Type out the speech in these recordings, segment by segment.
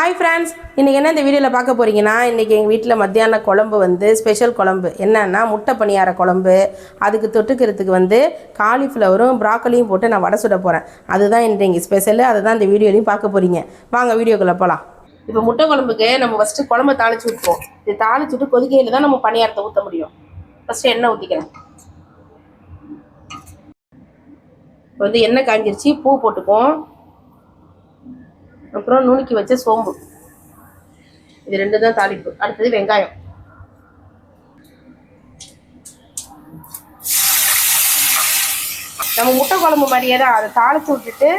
Hi friends இன்றைக்கி என்ன இந்த வீடியோவில் பார்க்க போகிறீங்கன்னா இன்றைக்கி எங்கள் வீட்டில் மத்தியான குழம்பு வந்து ஸ்பெஷல் குழம்பு. என்னென்னா முட்டை பணியார குழம்பு. அதுக்கு தொட்டுக்கிறதுக்கு வந்து காலிஃப்ளவரும் ப்ராக்கலியும் போட்டு நான் வடை சுட போகிறேன் அதுதான் இன்றைக்கு ஸ்பெஷலு அதுதான் இந்த வீடியோலையும் பார்க்க போகிறீங்க வாங்க வீடியோக்குள்ளே போகலாம் இப்போ முட்டை குழம்புக்கு நம்ம ஃபஸ்ட்டு குழம்பு தாளிச்சு விட்டுப்போம் இது தாளிச்சு விட்டு கொதிக்கையில் தான் நம்ம பணியாரத்தை ஊற்ற முடியும். ஃபஸ்ட்டு எண்ணெய் ஊற்றிக்கிறேன் இப்போ வந்து எண்ணெய் காஞ்சிருச்சு. பூ போட்டுக்குவோம். அப்புறம் நுணுக்கி வச்ச சோம்பு. இது ரெண்டு தான் தாளிப்பு. அடுத்தது வெங்காயம். நம்ம முட்டை குழம்பு மாதிரியே தான் அதை தாளிச்சு விட்டுட்டு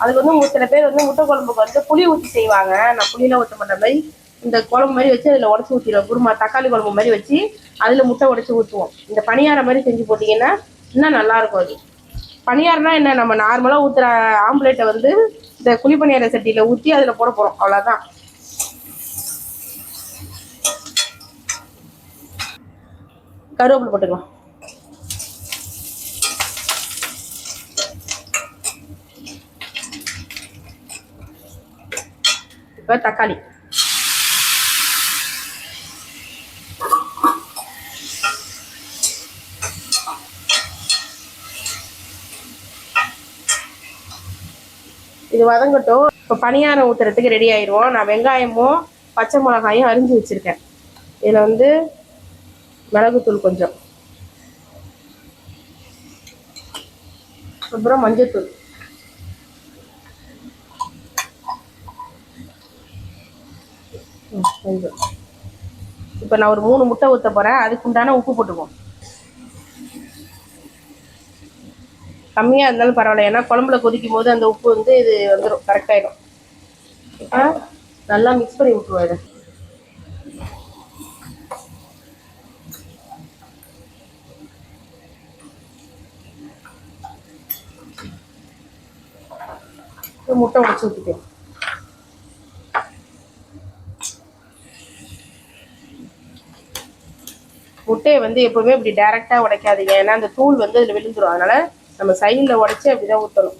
அதுக்கு வந்து ஒரு சில பேர் வந்து முட்டை குழம்புக்கு வந்து புளி ஊற்றி செய்வாங்க. நான் புளியெலாம் ஊற்ற மாட்டேன். மாதிரி இந்த குழம்பு மாதிரி வச்சு அதில் உடச்சி ஊற்றிடுவோம் குருமா தக்காளி குழம்பு மாதிரி வச்சு அதில் முட்டை உடச்சி ஊற்றுவோம் இந்த பணியாரம் மாதிரி செஞ்சு போட்டிங்கன்னா இன்னும் நல்லாயிருக்கும் அது. பணியாரம்னா என்ன? நம்ம நார்மலாக ஊற்றுற ஆம்லேட்டை வந்து இந்த குழி பணியார சட்டியில் ஊற்றி அதில் போட போகிறோம் அவ்வளோதான் கருவேப்பிலை போட்டுக்கலாம். இப்போ தக்காளி. இது வதங்கட்டும். இப்போ பணியாரம் ஊற்றுறதுக்கு ரெடி ஆயிடுவோம் நான் வெங்காயமும் பச்சை மிளகாயும் அரிஞ்சு வச்சுருக்கேன். இதில் வந்து மிளகுத்தூள் கொஞ்சம். அப்புறம் மஞ்சத்தூள். கொஞ்சம். இப்போ நான் ஒரு மூணு முட்டை ஊற்ற போகிறேன் அதுக்கு உண்டான உப்பு போட்டுக்குவோம். கம்மியாக இருந்தாலும் பரவாயில்ல. ஏன்னா குழம்புல கொதிக்கும் போது அந்த உப்பு வந்து இது வந்துடும் கரெக்டாகிடும் இப்போ நல்லா மிக்ஸ் பண்ணி விட்டுருவாரு முட்டை உடச்சி ஊற்றிக்கலாம் முட்டையை வந்து எப்போவுமே இப்படி டைரெக்டாக உடைக்காதீங்க. ஏன்னா அந்த தூள் வந்து அதில் விழுந்துடும் அதனால் நம்ம சைடில் உடைச்சி அப்படிதான் ஊற்றணும்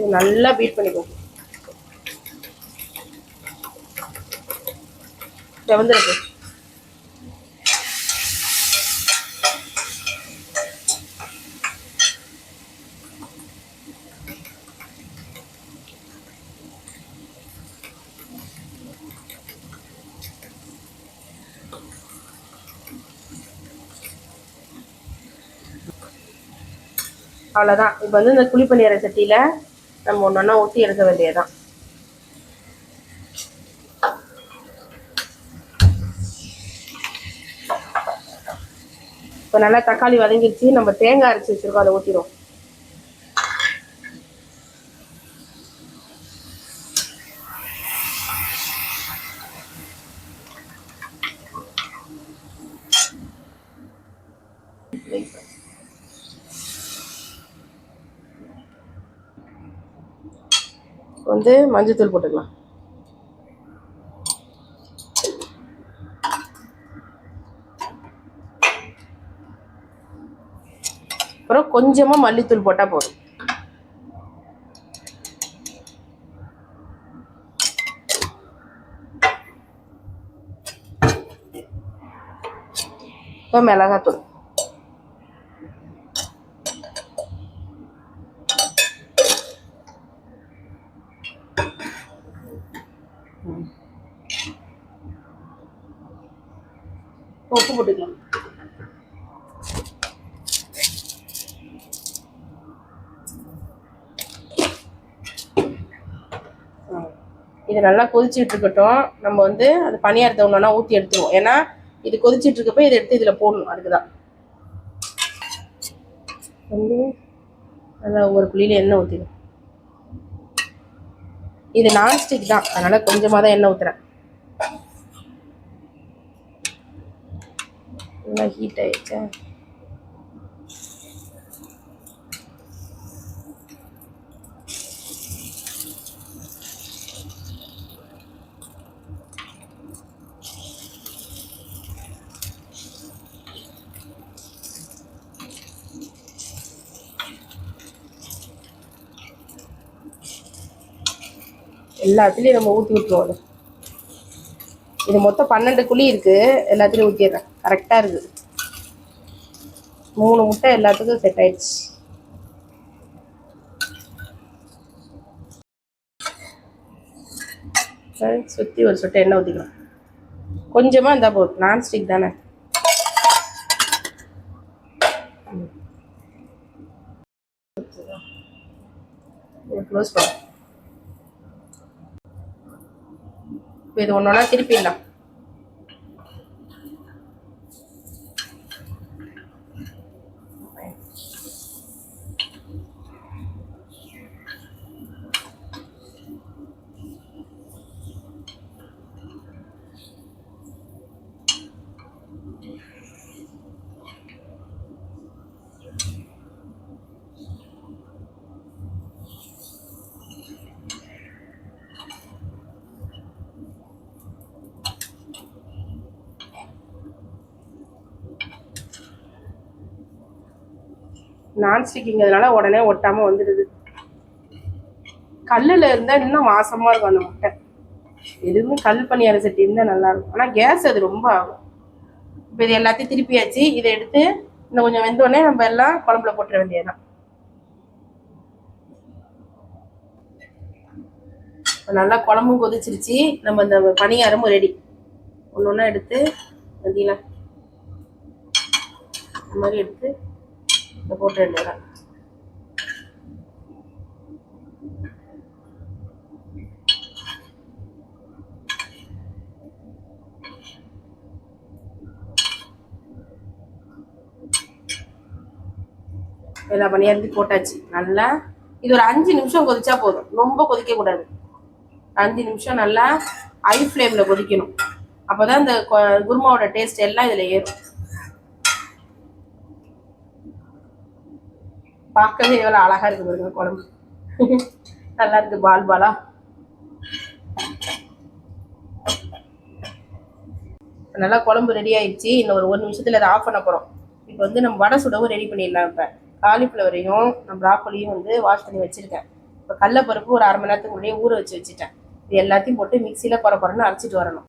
இது நல்லா பீட் பண்ணிக்கோங்க செவந்திருக்கு அவ்வளோதான் இப்போ வந்து இந்த குழி பணியார சட்டியில் நம்ம ஒன்று ஒன்றா ஊற்றி எடுக்க வேண்டியதுதான். இப்போ நல்லா தக்காளி வதங்கிடுச்சு நம்ம தேங்காய் அரைச்சி வச்சிருக்கோம் அதை ஊற்றிடுவோம் வந்து மஞ்சத்தூள் போட்டுக்கலாம். அப்புறம் கொஞ்சமா மல்லித்தூள் போட்டா போதும். இப்போ மிளகாத்தூள். இது நல்லா கொதிச்சுட்டு இருக்கட்டும் நம்ம வந்து அது பணியாரத்தை ஒன்றா ஊற்றி எடுத்துருவோம். ஏன்னா இது கொதிச்சுட்டு இருக்கப்போ இதை எடுத்து இதில் போடணும். அதுக்கு தான் வந்து நல்லா ஒவ்வொரு புள்ளியில் எண்ணெய் ஊற்றிடும் இது நான்ஸ்டிக் தான். அதனால் கொஞ்சமாக தான் எண்ணெய் ஊற்றுறேன் நல்லா ஹீட் ஆயிடுச்சேன் எல்லாத்துலேயும் நம்ம ஊற்றி விட்டுருவோம் இது மொத்தம் பன்னெண்டு குழி இருக்கு. எல்லாத்துலேயும் ஊற்றிடுறேன் கரெக்டாக இருக்குது மூணு முட்டை எல்லாத்துக்கும் செட் ஆயிடுச்சு. சுற்றி ஒரு சொட்டை எண்ணெய் ஊற்றிக்கலாம் கொஞ்சமாக இருந்தால் போதும். நான்ஸ்டிக் தானே? க்ளோஸ் பண்ண. இப்போ இது ஒன்றா திருப்பிடலாம் நான்ஸ்டிக்கிங்கிறதுனால உடனே ஒட்டாமல் வந்துடுது. கல்லில் இருந்தால் இன்னும் வாசமாக இருக்கும் அந்த முட்டை. எதுவுமே கல் பணியார சட்டி இருந்தால் நல்லாயிருக்கும் ஆனால் கேஸ் அது ரொம்ப ஆகும். இப்போ இது எல்லாத்தையும் திருப்பியாச்சு. இதை எடுத்து இன்னும் கொஞ்சம் வெந்தோடனே நம்ம எல்லாம் குழம்புல போட்டுற வேண்டியதுதான். நல்லா குழம்பும் கொதிச்சிருச்சு. நம்ம இந்த பணியாரமும் ரெடி ஒன்று ஒன்றா எடுத்து மதியலாம் இந்த மாதிரி எடுத்து இந்த போட்டு வேண்டியதான் எல்லா பணியாரத்தையும் போட்டாச்சு. நல்லா இது ஒரு அஞ்சு நிமிஷம் கொதிச்சா போதும். ரொம்ப கொதிக்க கூடாது. அஞ்சு நிமிஷம் நல்லா ஐ ஃப்ளேமில் கொதிக்கணும். அப்போதான் இந்த குருமாவோட டேஸ்ட் எல்லாம் இதில் ஏறும். பார்க்கவே எவ்வளோ அழகாக இருக்குது பாருங்க குழம்பு. நல்லா இருக்குது பால் பாலா. நல்லா குழம்பு ரெடி ஆயிடுச்சு. இன்னும் ஒரு ஒரு நிமிஷத்தில் அதை ஆஃப் பண்ண போகிறோம் இப்போ வந்து நம்ம வடை சுடவும் ரெடி பண்ணிடலாம் இப்போ. காலிஃப்ளவரையும் நம்ம ப்ராக்கோலியும் வந்து வாஷ் பண்ணி வச்சிருக்கேன். இப்போ கடலப்பருப்பு ஒரு அரை மணி நேரத்துக்கு முன்னாடியே ஊற வச்சு வச்சுட்டேன். இது எல்லாத்தையும் போட்டு மிக்சியில் குறை குறைன்னு அரைச்சிட்டு வரணும்.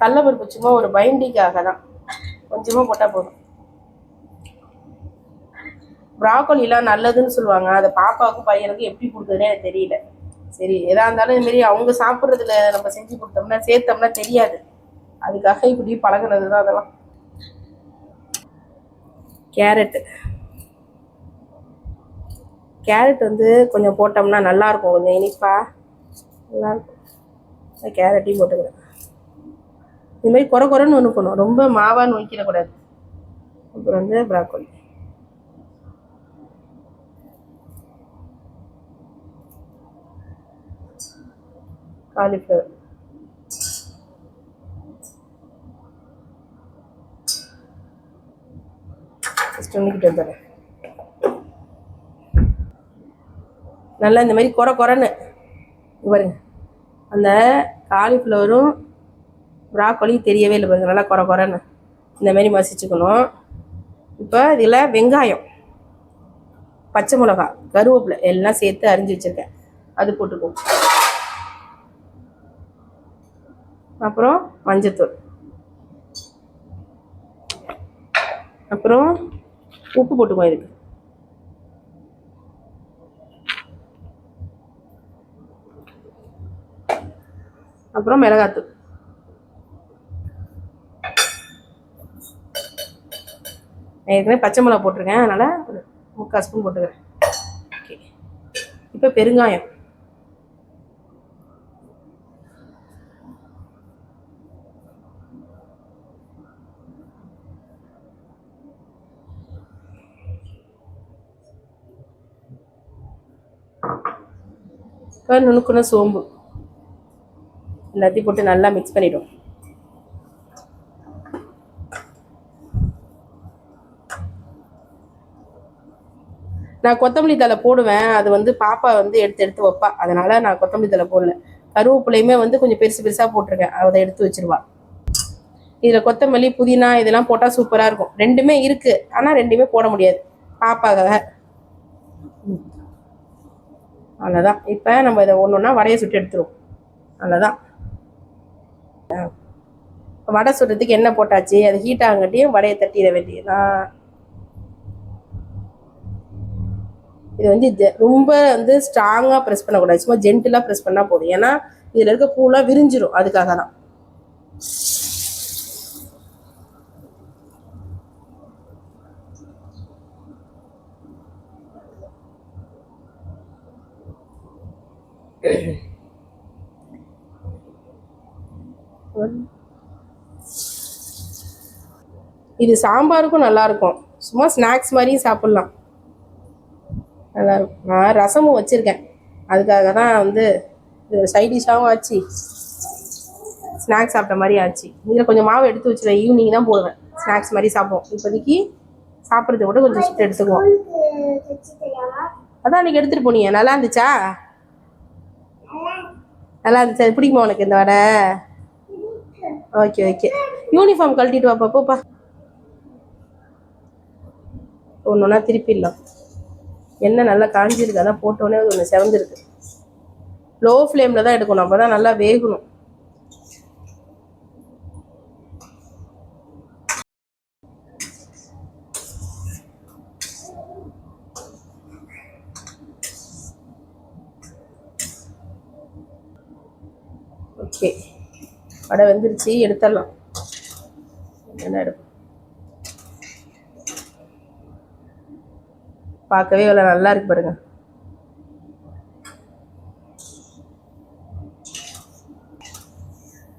கடலப்பருப்பு சும்மா ஒரு பைண்டிங்காக தான் கொஞ்சமாக போட்டால் போதும். ப்ராக்கோலிலாம் நல்லதுன்னு சொல்லுவாங்க. அதை பாப்பாவுக்கும் பையனுக்கும் எப்படி கொடுக்குதுன்னு எனக்கு தெரியல. சரி எதா இருந்தாலும் இதுமாரி அவங்க சாப்பிட்றதுல நம்ம செஞ்சு கொடுத்தோம்னா சேர்த்தோம்னா தெரியாது. அதுக்காக இப்படி பழகுனது தான் அதெல்லாம். கேரட்டு கேரட் வந்து கொஞ்சம் போட்டோம்னா நல்லா இருக்கும் கொஞ்சம் இனிப்பா நல்லா இருக்கும் கேரட்டையும் போட்டுக்கிறேன். இது மாதிரி குறை குறைன்னு நுணுக்கணும் ரொம்ப மாவா நுணுக்கிடக்கூடாது அப்புறம் வந்து ப்ராக்கோலி. காலிஃப்ளவர். ஃபஸ்ட் வந்துடுறேன் நல்லா இந்த மாதிரி குறை குறைன்னு பாருங்க. அந்த காலிஃப்ளவரும் ப்ராக்கோலி தெரியவே இல்லை பாருங்க. நல்லா குறை குறைன்னு இந்த மாதிரி மசிச்சுக்கணும். இப்போ இதில் வெங்காயம் பச்சை மிளகா கருவேப்பிலை எல்லாம் சேர்த்து அரிஞ்சு வச்சுருக்கேன். அது போட்டுக்குவோம் அப்புறம் மஞ்சத்தூள். அப்புறம் உப்பு போட்டுக்குவோம் இதுக்கு. அப்புறம் மிளகாத்தூள். நான் ஏற்கனவே பச்சை மிளகா போட்டிருக்கேன் அதனால் ஒரு முக்கால் ஸ்பூன் போட்டுக்கிறேன். ஓகே. இப்போ பெருங்காயம். நுணுக்குன சோம்பு. எல்லாத்தையும் போட்டு நல்லா மிக்ஸ் பண்ணிவிடும் நான் கொத்தமல்லி தலை போடுவேன். அது வந்து பாப்பா வந்து எடுத்து எடுத்து வைப்பா. அதனால நான் கொத்தமல்லி தலை போடல. கருவேப்பிலையுமே வந்து கொஞ்சம் பெருசு பெருசாக போட்டிருக்கேன். அதை எடுத்து வச்சிருவா. இதில் கொத்தமல்லி புதினா இதெல்லாம் போட்டால் சூப்பராக இருக்கும். ரெண்டுமே இருக்குது ஆனால் ரெண்டுமே போட முடியாது. பாப்பாக்காக. அவ்வளோதான் இப்போ நம்ம இதை ஒன்று ஒன்றா வடையை சுட்டு எடுத்துருவோம். அவ்வளோதான் வடை சுடுறதுக்கு எண்ணெய் போட்டாச்சு. அது ஹீட் ஆகங்காட்டியும் வடையை தட்டிட வேண்டியதுதான். இது வந்து ரொம்ப வந்து ஸ்ட்ராங்காக ப்ரெஸ் பண்ணக்கூடாது. சும்மா ஜென்டிலாக ப்ரெஸ் பண்ணால் போதும். ஏன்னா இதில் இருக்க பூலாம் விரிஞ்சிடும் அதுக்காக தான் இது சாம்பாருக்கும் நல்லா இருக்கும் சும்மா ஸ்நாக்ஸ் மாதிரியும் சாப்பிட்லாம். நல்லா இருக்கும் நான் ரசமும் வச்சுருக்கேன். அதுக்காக தான் வந்து இது சைட் டிஷ்ஷாகவும் ஆச்சு. ஸ்நாக்ஸ் சாப்பிட்ட மாதிரி ஆச்சு. இதில் கொஞ்சம் மாவு எடுத்து வச்சுருவேன். ஈவினிங் தான் போடுவேன். ஸ்நாக்ஸ் மாதிரி சாப்பிடுவோம். இப்போதைக்கு சாப்பிட்றத விட கொஞ்சம் சுட்டு எடுத்துக்குவோம். அதான் அன்றைக்கி எடுத்துகிட்டு போனீங்க. நல்லா இருந்துச்சா? நல்லா இருந்துச்சு. அது பிடிக்குமா உனக்கு இந்த வடை? ஓகே ஓகே யூனிஃபார்ம் கழட்டிட்டு வாப்பா போப்பா. ஒன்று ஒன்றா திருப்பிடலாம். எண்ணெய் நல்லா காஞ்சிருக்கு அதான் போட்டோன்னே அது ஒன்று செவந்திருக்கு. லோ ஃப்ளேமில் தான் எடுக்கணும் அப்போ தான் நல்லா வேகணும் ஓகே வடை வெந்துருச்சு எடுத்துடலாம். என்ன எடுப்போம் பார்க்கவே இவ்வளோ நல்லா இருக்கு பாருங்க.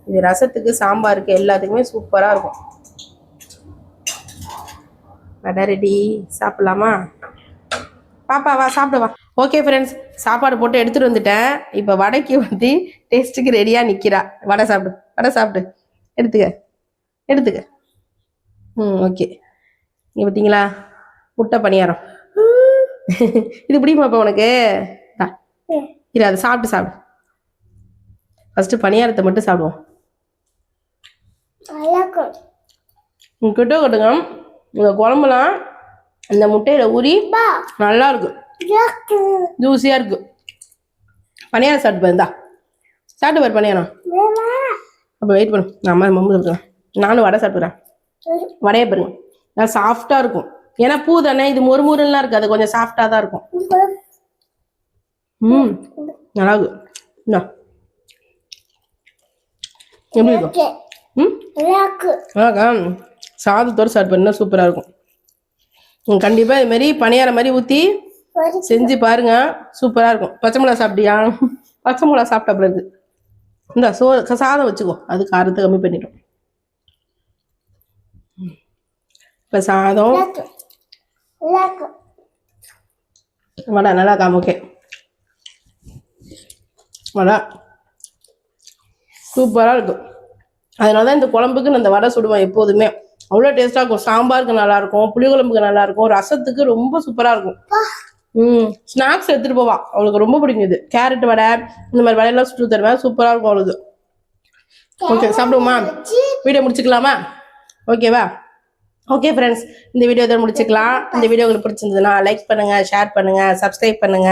இது ரசத்துக்கு சாம்பாருக்கு எல்லாத்துக்குமே சூப்பராக இருக்கும். வடை ரெடி. சாப்பிட்லாமா? பாப்பா வா சாப்பிட வா. ஓகே ஃப்ரெண்ட்ஸ் சாப்பாடு போட்டு எடுத்துகிட்டு வந்துட்டேன். இப்போ வடைக்கு வந்து டேஸ்ட்டுக்கு ரெடியாக நிற்கிறா வடை சாப்பிடு. வடை சாப்பிடு. எடுத்துக்க. எடுத்துக்க. ம் ஓகே இங்கே பார்த்தீங்களா முட்டை பணியாரம். இது பிடிக்குமாப்பா உனக்கு. இரு அதை சாப்பிட்டு சாப்பிடு. ஃபஸ்ட்டு பணியாரத்தை மட்டும் சாப்பிடுவோம். கிட்ட கட்டுங்க இந்த குழம்புலாம் இந்த முட்டையில் ஊறி நல்லா இருக்கு. ஜூஸியாக இருக்கு. பணியாரம் சாப்பிட்டு பாருந்தா சாப்பிட்டு பாரு பணியாரம். அப்போ வெயிட் பண்ணு. நான் அம்மா மம்மு சாப்பிடுறேன் நானும் வடை சாப்பிட்றேன். வடையை பாருங்க. நல்லா சாஃப்டாக இருக்கும். ஏன்னா பூ தானே இது மொறு மொறுலாம் இருக்காது. கொஞ்சம் சாஃப்டாக தான் இருக்கும். ம் நல்லா இருக்கு. எப்படி இருக்கும்? ம்? அழகா சாதத்தோடு சாப்பிட்டு பண்ணால் சூப்பராக இருக்கும். ம், கண்டிப்பா இது மாதிரி பணியாரம் மாதிரி ஊற்றி செஞ்சு பாருங்க. சூப்பராக இருக்கும். பச்சை மிளகா சாப்பிட்டியா? பச்சை மிளகா சாப்பிட்டா இருக்கு. இந்த சோ சாதம் வச்சுக்கோ. அது காரத்தை கம்மி பண்ணிடும். இப்போ சாதம். வடை நல்லா காம ஓகே. வடை. சூப்பராக இருக்கும் அதனால தான் இந்த குழம்புக்கு நான் இந்த வடை சுடுவேன் எப்போதுமே. அவ்வளோ டேஸ்ட்டாக இருக்கும். சாம்பாருக்கு நல்லா இருக்கும் புளிக்குழம்புக்கு நல்லா இருக்கும் ரசத்துக்கு ரொம்ப சூப்பராக இருக்கும். ஸ்நாக்ஸ் எடுத்துகிட்டு போவா. அவளுக்கு ரொம்ப பிடிக்கும் இது. கேரட் வடை இந்த மாதிரி வடையெல்லாம் சுட்டு தருவேன். சூப்பராக இருக்கும் அவளுக்கு. ஓகே சாப்பிடுவோமா? வீடியோ முடிச்சுக்கலாமா? ஓகேவா ஓகே ஃப்ரெண்ட்ஸ் இந்த வீடியோ தான் முடிச்சுக்கலாம். இந்த வீடியோ உங்களுக்கு பிடிச்சிருந்ததுன்னா லைக் பண்ணுங்க ஷேர் பண்ணுங்க சப்ஸ்கிரைப் பண்ணுங்க.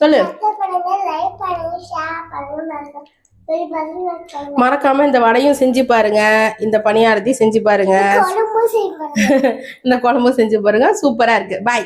சொல்லு. மறக்காம இந்த வடையும் செஞ்சு பாருங்க. இந்த பணியாரத்தையும் செஞ்சு பாருங்க. இந்த குழம்பும் செஞ்சு பாருங்க. சூப்பரா இருக்கு. பாய்